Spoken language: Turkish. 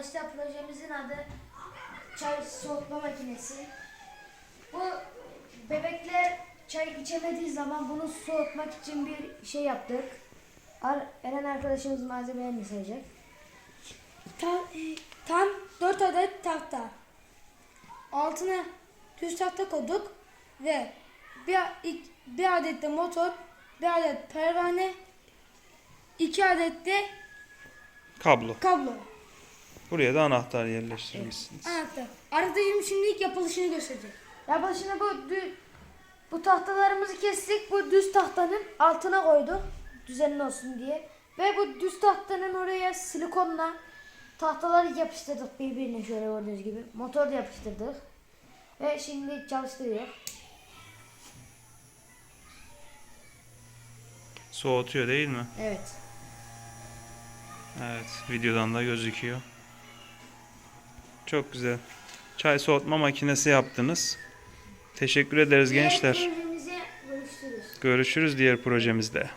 Arkadaşlar projemizin adı çay soğutma makinesi. Bu bebekler çay içemediği zaman bunu soğutmak için bir şey yaptık. Ar- Eren arkadaşımız malzemelerini sayacak. Tam, e, tam 4 adet tahta. Altına düz tahta koyduk ve bir, bir adet de motor, bir adet pervane, iki adet de Kablo. kablo. Buraya da anahtar yerleştirmişsiniz. Anahtar. Arkadaşım şimdi ilk yapılışını gösterecek. Ya şimdi bu dü- bu tahtalarımızı kestik. Bu düz tahtanın altına koyduk. Düzenli olsun diye. Ve bu düz tahtanın oraya silikonla tahtaları yapıştırdık birbirine şöyle gördüğünüz gibi. Motor da yapıştırdık. Ve şimdi çalıştırıyor. Soğutuyor değil mi? Evet. Evet. Videodan da gözüküyor. Çok güzel. Çay soğutma makinesi yaptınız. Teşekkür ederiz gençler. Görüşürüz diğer projemizde.